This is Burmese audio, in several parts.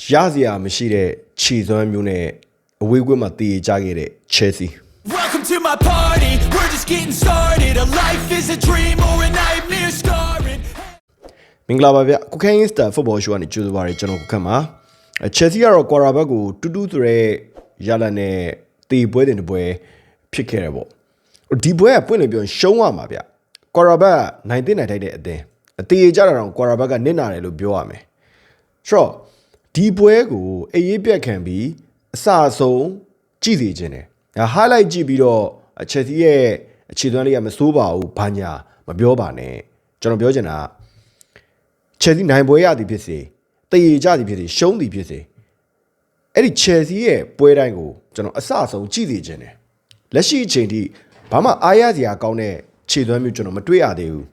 ရစရာမရှိတဲ့ခြေစွမ်းမျိုးနဲ့အဝေးကွင်းမှာတည်ကြခဲ့တဲ့ Chelsea Welcome to my party. We're just getting started. A life is a dream or a nightmare scarring. မင်္ဂလာပါဗျကုခန်း Star Football Show ကနေကြိုဆိုပါရစေကျွန်တော်ကုခန်းပါအဲ Chelsea ကတော့ quarterback ကိုတူတူဆိုရဲရလာနဲ့တည်ပွဲတင်တပွဲဖြစ်ခဲ့တယ်ပေါ့ဒီပွဲကပွင့်လို့ပြောရင်ရှုံးရမှာဗျ quarterback နိုင်တဲ့နိုင်ထိုက်တဲ့အသင်းအတည်ကြတာတော့ quarterback ကနစ်နာတယ်လို့ပြောရမယ်ဆိုတော့ ဒီပွဲကိုအေးရေးပြတ်ခံပြီးအစအဆုံးကြည့်စီခြင်းတယ်ဒါ highlight ကြည့်ပြီးတော့ Chelsea ရဲ့အခြေသွမ်းလေးကမစိုးပါဘူးဘာညာမပြောပါနဲ့ကျွန်တော်ပြောချင်တာကချယ်ဆီနိုင်ပွဲရသည်ဖြစ်စေတည်ရကြသည်ဖြစ်စေရှုံးသည်ဖြစ်စေအဲ့ဒီချယ်ဆီရဲ့ပွဲတိုင်းကိုကျွန်တော်အဆအဆုံးကြည့်သိခြင်းတယ်လက်ရှိအချိန်ထိဘာမှအားရစရာကောင်းတဲ့ခြေသွမ်းမျိုးကျွန်တော်မတွေ့ရသေးဘူး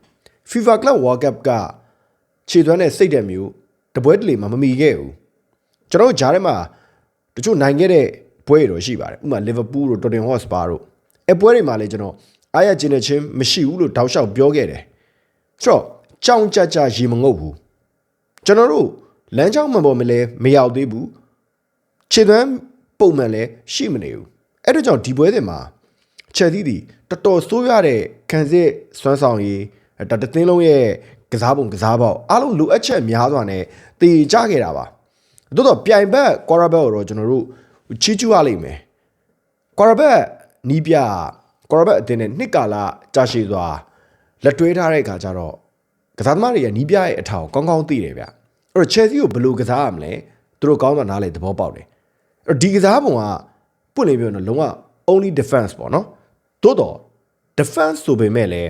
FIFA Club World Cup ကခြေသွမ်းနဲ့စိတ်တဲ့မျိုးတပွဲတလေမှမမီခဲ့ဘူး ကျွန်တော်တို့ဂျားထဲမှာတချို့နိုင်ခဲ့တဲ့ပွဲတွေတော့ရှိပါတယ်ဥပမာ Liverpool တို့ Tottenham Hotspur တို့အဲပွဲတွေမှာလည်းကျွန်တော်အားရခြင်းနဲ့ချင်းမရှိဘူးလို့တောက်လျှောက်ပြောခဲ့တယ်ဆိုတော့ကြောင်ကြကြရေမငုပ်ဘူးကျွန်တော်တို့လမ်းကြောင်းမှန်ပေါ်မလဲမရောက်သေးဘူးခြေသွမ်းပုံမှန်လဲရှိမနေဘူးအဲ့ဒါကြောင့်ဒီပွဲစဉ်မှာချက်သီးဒီတော်တော်ဆိုးရတဲ့ခံစစ်စွမ်းဆောင်ရည်ဒါတသင်းလုံးရဲ့ကစားပုံကစားပေါက်အားလုံးလိုအပ်ချက်များစွာနဲ့တည်ကြခဲ့တာပါ တိုးတော့ပြိုင်ဘက် quarterback ကိုတော့ကျွန်တော်တို့ချီးကျူးရလိမ့်မယ် quarterback နီးပြ quarterback အတင်းနဲ့နှစ်ကာလကြာရှည်စွာလက်တွဲထားတဲ့အခါကျတော့ကစားသမားတွေရဲ့နီးပြရဲ့အထောက်ကောင်းကောင်းသိတယ်ဗျအဲ့တော့ Chelsea ကိုဘယ်လိုကစားရမလဲသူတို့ကောင်းတာနားလေသဘောပေါက်တယ်အဲ့တော့ဒီကစားပုံကပွင့်နေပြောတော့လုံးဝ only defense ပေါ့နော်သို့တော့ defense ဆိုပေမဲ့လည်း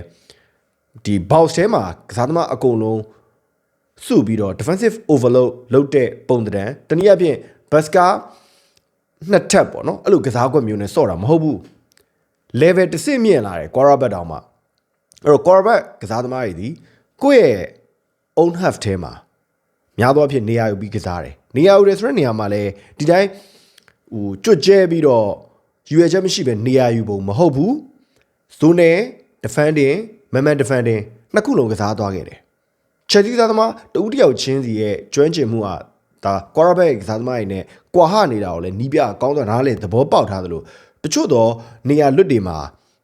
ဒီ box ထဲမှာကစားသမားအကုန်လုံး စုပြီးတော့ defensive overload လုပ်တဲ့ပုံသဏ္ဍာန်တနည်းအားဖြင့် Baska နှစ်ထပ်ပေါ့နော်အဲ့လိုကစားကွက်မျိုးနဲ့စော့တာမဟုတ်ဘူး level တစ်ဆင့်မြင့်လာတယ် quarterback တောင်မှအဲ့တော့ quarterback ကစားသမားတွေဒီကိုယ့်ရဲ့ own half ထဲမှာများသောအားဖြင့်နေရာယူပြီးကစားတယ်နေရာယူတယ်ဆိုတဲ့နေရာမှာလည်းဒီတိုင်းဟိုကြွတ်ကျဲပြီးတော့ယူရချက်မရှိပဲနေရာယူပုံမဟုတ်ဘူး zone နဲ့ defending man man defending နှစ်ခုလုံးကစားသွားခဲ့တယ် ချက်တီးသားသမားတဦးတယောက်ချင်းစီရဲ့ကျွမ်းကျင်မှုကဒါ quarterback ကစားသမားတွေနဲ့ကွာဟနေတာကိုလည်းနီးပြအကောင်းဆုံးနားလေသဘောပေါက်ထားသလိုတချို့တော့နေရာလွတ်တွေမှာ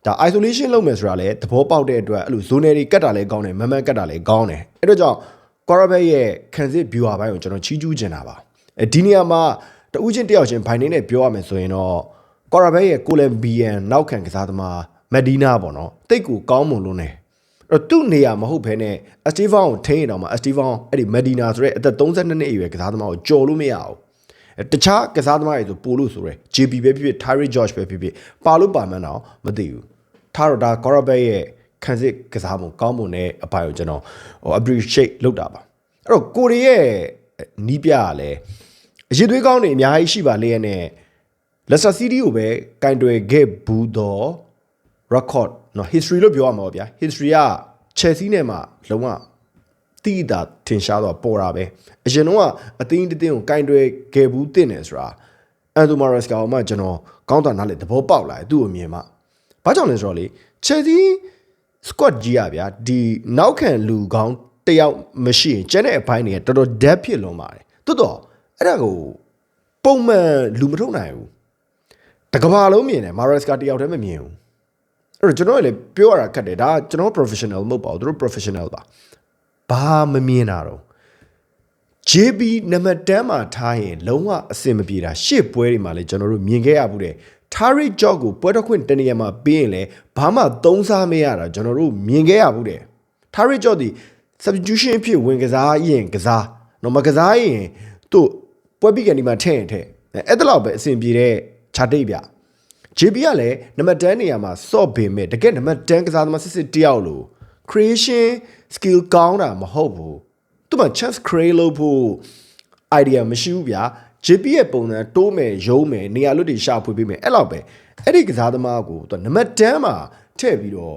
ဒါ isolation လုပ်မယ်ဆိုတာလည်းသဘောပေါက်တဲ့အတွက်အဲ့လို zone တွေကတ်တာလည်းကောင်းတယ်မန်မန်ကတ်တာလည်းကောင်းတယ်အဲ့တော့ကြောင့် quarterback ရဲ့ခံစစ် viewer ဘိုင်းကိုကျွန်တော်ချီးကျူးချင်တာပါအဲဒီနေရာမှာတဦးချင်းတယောက်ချင်းဘိုင်နေနဲ့ပြောရမယ်ဆိုရင်တော့ quarterback ရဲ့ Colombian နောက်ခံကစားသမား Medina ပေါ့နော်တိတ်ကိုကောင်းမွန်လို့နေအဲ့ တော့သူ့နေရာမဟုတ်ဘဲနဲ့အစတီဗန်ကိုထိန်းရင်တော့မှအစတီဗန်အဲ့ဒီ Medina ဆိုတဲ့အသက်32နှစ်အရွယ်ကစားသမားကိုကြော်လို့မရအောင်အဲတခြားကစားသမားတွေဆိုပို့လို့ဆိုရယ် JB ပဲဖြစ်ဖြစ် Tyree George ပဲဖြစ်ဖြစ်ပါလို့ပါမှန်းတော့မသိဘူးထားတော့ဒါ Corabet ရဲ့ခံစစ်ကစားပုံကောင်းပုံနဲ့အပိုင်းကိုကျွန်တော်ဟို appreciate လုပ်တာပါအဲ့တော့ကိုရီရဲ့နီးပြကလည်းအရေးသွေးကောင်းတွေအများကြီးရှိပါလေရဲ့နဲ့ Leicester City ကိုပဲကင်တွယ်ခဲ့ဘူးတော့ record เนาะ history လို့ပြောရမှာပါဗျာ history က Chelsea နဲ့မှလုံးဝတိတာထင်ရှားတော့ပေါ်တာပဲအရင်တော့ကအသင်းတစ်သင်းကိုကင်တွယ်ခဲ့ဘူးတင်တယ်ဆိုတာအန်တိုမာရက်စကာကိုမှကျွန်တော်ကောင်းတာနားလေသဘောပေါက်လာတယ်သူ့ကိုမြင်မှဘာကြောင့်လဲဆိုတော့လေ Chelsea squad ကြီးอ่ะဗျာဒီနောက်ခံလူကောင်းတယောက်မရှိရင်ကျန်တဲ့အပိုင်းတွေကတော်တော် depth ဖြစ်လွန်ပါတယ်တိုးတော့အဲ့ဒါကိုပုံမှန်လူမထုတ်နိုင်ဘူးတကဘာလုံးမြင်တယ်မာရက်စကာတယောက်တည်းမမြင်ဘူး အဲ့တော့ကျွန်တော်ကလည်းပြောရတာခက်တယ်ဒါကကျွန်တော် professional မဟုတ်ပါဘူးသူတို့ professional ပါဘာမမြင်တာတော့ JB နံပါတ်10မှာထားရင်လုံးဝအဆင်မပြေတာရှစ်ပွဲတွေမှာလည်းကျွန်တော်တို့မြင်ခဲ့ရဘူးတဲ့ Tariq Job ကိုပွဲတော်ခွင့်တနေရာမှာပေးရင်လည်းဘာမှသုံးစားမရတာကျွန်တော်တို့မြင်ခဲ့ရဘူးတဲ့ Tariq Job ဒီ substitution အဖြစ်ဝင်ကစားရင်ကစားတော့မကစားရင်သူ့ပွဲပြီးကန်ဒီမှာထည့်ရင်ထည့်အဲ့ဒါတော့ပဲအဆင်ပြေတဲ့ခြာတိတ်ဗျ JB ကလည်းနံပါတ်10နေရာမှာစော့ပေမဲ့တကယ်နံပါတ်10ကစားသမားစစ်စစ်တယောက်လို့ creation skill ကောင်းတာမဟုတ်ဘူးသူ့မှာ chance create လုပ်ဖို့ idea မရှိဘူးဗျာ JB ရဲ့ပုံစံတိုးမယ်ရုံးမယ်နေရာလွတ်တွေရှာဖွေပေးမယ်အဲ့လောက်ပဲအဲ့ဒီကစားသမားကိုသူနံပါတ်10မှာထည့်ပြီးတော့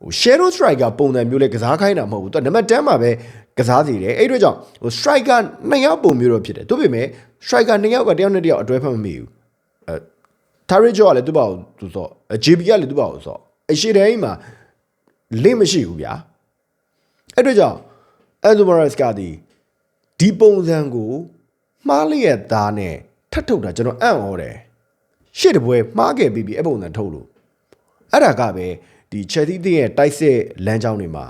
ဟို shadow striker ပုံစံမျိုးလဲကစားခိုင်းတာမဟုတ်ဘူးသူနံပါတ်10မှာပဲကစားစီတယ်အဲ့အတွက်ကြောင့်ဟို striker နှစ်ယောက်ပုံမျိုးတော့ဖြစ်တယ်သူပေမဲ့ striker နှစ်ယောက်ကတယောက်နဲ့တယောက်အတွဲဖက်မမိဘူး Tariq Joe ကလည်းသူ့ဘာကိုသူစော့ JB ကလည်းသူ့ဘာကိုစော့အရှိတိုင်းမှာလင့်မရှိဘူးဗျာအဲ့တို့ကြောင့် Enzo Morales ကဒီဒီပုံစံကိုမှားလျက်သားနဲ့ထပ်ထုတ်တာကျွန်တော်အံ့ဩတယ်ရှေ့တပွဲမှားခဲ့ပြီးပြီအပုံစံထုတ်လို့အဲ့ဒါကပဲဒီချက်သီးတင်းရဲ့တိုက်စစ်လမ်းကြောင်းတွေမှာ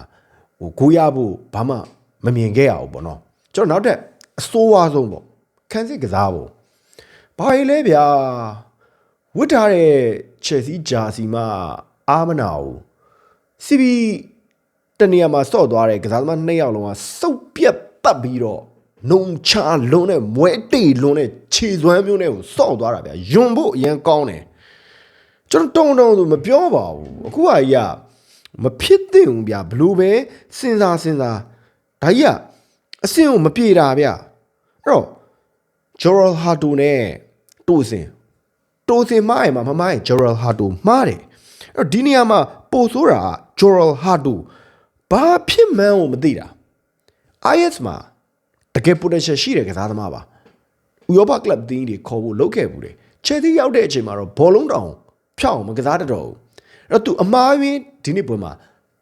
ဟိုကိုရဖို့ဘာမှမမြင်ခဲ့ရဘူးပေါ့နော်ကျွန်တော်နောက်ထပ်အဆိုးဝါးဆုံးပေါ့ခန်းစစ်ကစားဖို့ဘာကြီးလဲဗျာ ဝတ်ထားတဲ့ချက်စီဂျာစီမအာမနာဘူးစီဘီတနေရာမှာစော့သွားတဲ့ကစားသမားနှစ်ယောက်လုံးကစုပ်ပြက်ပတ်ပြီးတော့နှုံချလုံးနဲ့မွဲတိတ်လုံးနဲ့ခြေစွမ်းမျိုးနဲ့ကိုစော့သွားတာဗျာယွန်ဖို့အရင်ကောင်းတယ်ကျွန်တော်တုံတုံဆိုမပြောပါဘူးအခုကကြီးကမဖြစ်သင့်ဘူးဗျာဘလို့ပဲစဉ်းစားစဉ်းစားဒါကြီးကအစင်ကိုမပြေတာဗျာအဲ့တော့ဂျော်ရယ်ဟာတိုနဲ့တိုးစင် တိုးစင်မားရမှာမမားရဂျော်ရယ်ဟာတိုမှားတယ်အဲ့တော့ဒီနေရာမှာပို့ဆိုးတာကဂျော်ရယ်ဟာတိုဘာဖြစ်မှန်းကိုမသိတာ IS မှာတကယ် potential ရှိတဲ့ကစားသမားပါဥရောပကလပ်အသင်းတွေခေါ်ဖို့လုပ်ခဲ့ဘူးတယ်ချယ်သီးရောက်တဲ့အချိန်မှာတော့ဘောလုံးတောင်ဖြောက်အောင်မကစားတတ်တော့ဘူးအဲ့တော့သူအမားရင်းဒီနေ့ပွဲမှာ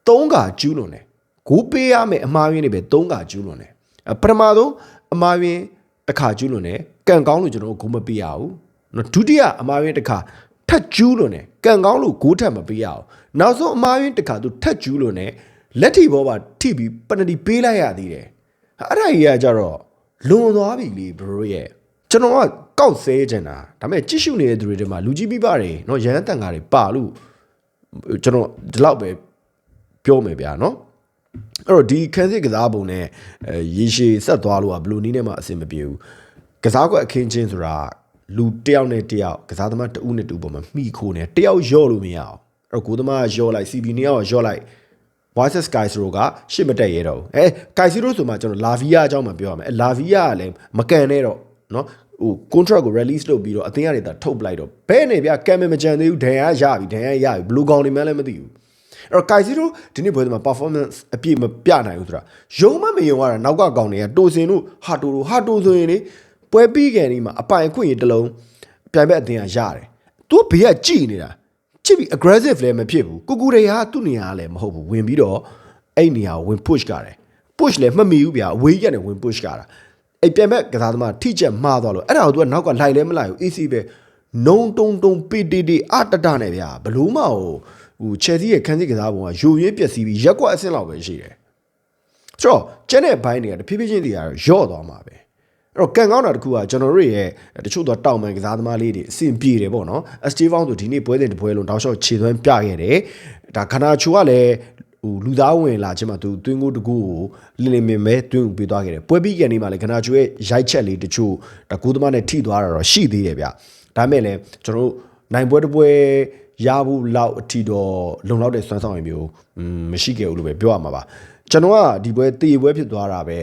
၃ကကျူးလွန်တယ်ဂိုးပေးရမယ်အမားရင်းတွေပဲ၃ကကျူးလွန်တယ်အပထမဆုံးအမားရင်းတစ်ခါကျူးလွန်တယ်ကန်ကောင်းလို့ကျွန်တော်တို့ဂိုးမပေးရဘူးနော် ဒုတိယအမားရင်းတစ်ခါထက်ကျူးလွန်တယ်ကန်ကောင်းလို့ဂိုးထက်မပေးရအောင်နောက်ဆုံးအမားရင်းတစ်ခါသူထက်ကျူးလွန်တယ်လက်ထိဘောပါထိပြီးပနတီပေးလိုက်ရသေးတယ် အဲ့ဒါကြီးကကြတော့လွန်သွားပြီလေဘရိုရဲ့ကျွန်တော်ကကောက်ဆဲချင်တာဒါပေမဲ့ကြည့်ရှုနေတဲ့သူတွေထဲမှာလူကြီးပြပတွေเนาะရဟန်းတန်ဃာတွေပါလို့ကျွန်တော်ဒီလောက်ပဲပြောမယ်ဗျာเนาะအဲ့တော့ဒီခန်းစစ်ကစားပုံနဲ့အဲရေရှည်ဆက်သွားလို့ကဘယ်လိုနည်းနဲ့မှအဆင်မပြေဘူးကစားကွက်အခင်းချင်းဆိုတာ လူတစ်ယောက်နဲ့တစ်ယောက်ကစားသမားတဦးနဲ့တူပေါ်မှာမှီခိုနေတစ်ယောက်ရော့လို့မရအောင်အဲ့တော့ကိုသမားရော့လိုက် CB နှစ်ယောက်ရော့လိုက် Voices Sky Zero ကရှစ်မတက်ရဲတော့ဘူးအဲ Sky Zero ဆိုမှကျွန်တော် Lavia အကြောင်းမှပြောရမယ်အဲ Lavia ကလည်းမကန်နဲ့တော့เนาะဟို contract ကို release လုပ်ပြီးတော့အသင်းရတဲ့ထုတ်ပလိုက်တော့ဘဲနေဗျကံမမကြံသေးဘူးဒဏ်ရာရပြီဒဏ်ရာရပြီဘလူးကောင်နေမှလည်းမသိဘူးအဲ့တော့ Sky Zero ဒီနေ့ပွဲမှာ performance အပြည့်မပြနိုင်ဘူးဆိုတာယုံမမယုံရတာနောက်ကကောင်တွေကတိုစင်တို့ဟာတိုတို့ဟာတိုဆိုရင်လေ ပွဲပြီးကန်ဒီမှာအပိုင်အခွင့်အရေးတစ်လုံးပြိုင်ဘက်အသင်းကရတယ်သူကဘေးကကြည်နေတာချစ်ပြီး aggressive လည်းမဖြစ်ဘူးကိုကူတွေကသူ့နေရာကလည်းမဟုတ်ဘူးဝင်ပြီးတော့အဲ့နေရာကိုဝင် push ကြတယ် push လည်းမှတ်မိဘူးဗျာအဝေးကြီးကနေဝင် push ကြတာအဲ့ပြန်မဲ့ကစားသမားထိချက်မှားသွားလို့အဲ့ဒါကိုသူကနောက်ကလိုက်လဲမလိုက်ဘူး AC ပဲနုံတုံတုံပေတေတေအတတနဲ့ဗျာဘလို့မဟုတ်ဟို Chelsea ရဲ့ခန်းစစ်ကစားပုံကယိုရွေးပျက်စီးပြီးရက်ကွက်အဆင့်လောက်ပဲရှိတယ်ဆိုတော့ကျန်တဲ့ဘိုင်းတွေကတဖြည်းဖြည်းချင်းတွေကတော့ယော့သွားမှာပဲ အဲ့တော့ကန်ကောင်းတာတခုကကျွန်တော်တို့ရဲ့တချို့တော့တောင်ပန်ကစားသမားလေးတွေအဆင်ပြေတယ်ပေါ့နော်အစတီဗောင်းဆိုဒီနေ့ပွဲစဉ်တစ်ပွဲလုံးတောက်လျှောက်ခြေသွမ်းပြခဲ့တယ်ဒါခနာချူကလည်းဟိုလူသားဝင်လာခြင်းမှာသူတွင်းကိုတကူကိုလင်းလင်းမင်းပဲတွင်းကိုပေးသွားခဲ့တယ်ပွဲပြီးကန်နေမှာလည်းခနာချူရဲ့ရိုက်ချက်လေးတချို့ဒါကိုသမားနဲ့ထိသွားတာတော့ရှိသေးတယ်ဗျဒါမဲ့လည်းကျွန်တော်တို့နိုင်ပွဲတစ်ပွဲရဖို့လောက်အထီတော့လုံလောက်တဲ့စွမ်းဆောင်ရည်မျိုးอืมမရှိခဲ့ဘူးလို့ပဲပြောရမှာပါကျွန်တော်ကဒီပွဲတေပွဲဖြစ်သွားတာပဲ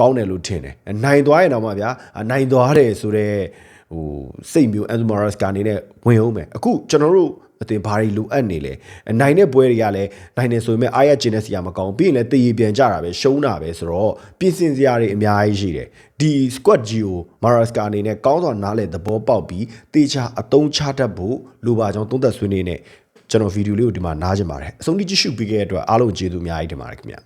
ကောင်းတယ်လို့ထင်တယ်နိုင်သွားရင်တော့မှဗျာနိုင်သွားတယ်ဆိုတော့ဟိုစိတ်မျိုးအန်ဇူမာရက်စ်ကနေနဲ့ဝင်အောင်မယ်အခုကျွန်တော်တို့အတင်ဘာတွေလိုအပ်နေလဲနိုင်တဲ့ပွဲတွေကလည်းနိုင်တယ်ဆိုပေမဲ့အားရကျင်တဲ့စီရမကောင်းပြီးရင်လည်းတည်ရပြန်ကြတာပဲရှုံးတာပဲဆိုတော့ပြင်ဆင်စရာတွေအများကြီးရှိတယ်ဒီ squad ကြီးကို Maraska အနေနဲ့ကောင်းစွာနားလည်သဘောပေါက်ပြီးတေချာအသုံးချတတ်ဖို့လိုပါကြောင်းသုံးသက်ဆွေးနွေးနေကျွန်တော်ဗီဒီယိုလေးကိုဒီမှာနားကြင်ပါတယ်အဆုံးထိကြည့်ရှုပေးခဲ့တဲ့အတွက်အားလုံးကျေးဇူးအများကြီးတင်ပါတယ်ခင်ဗျာ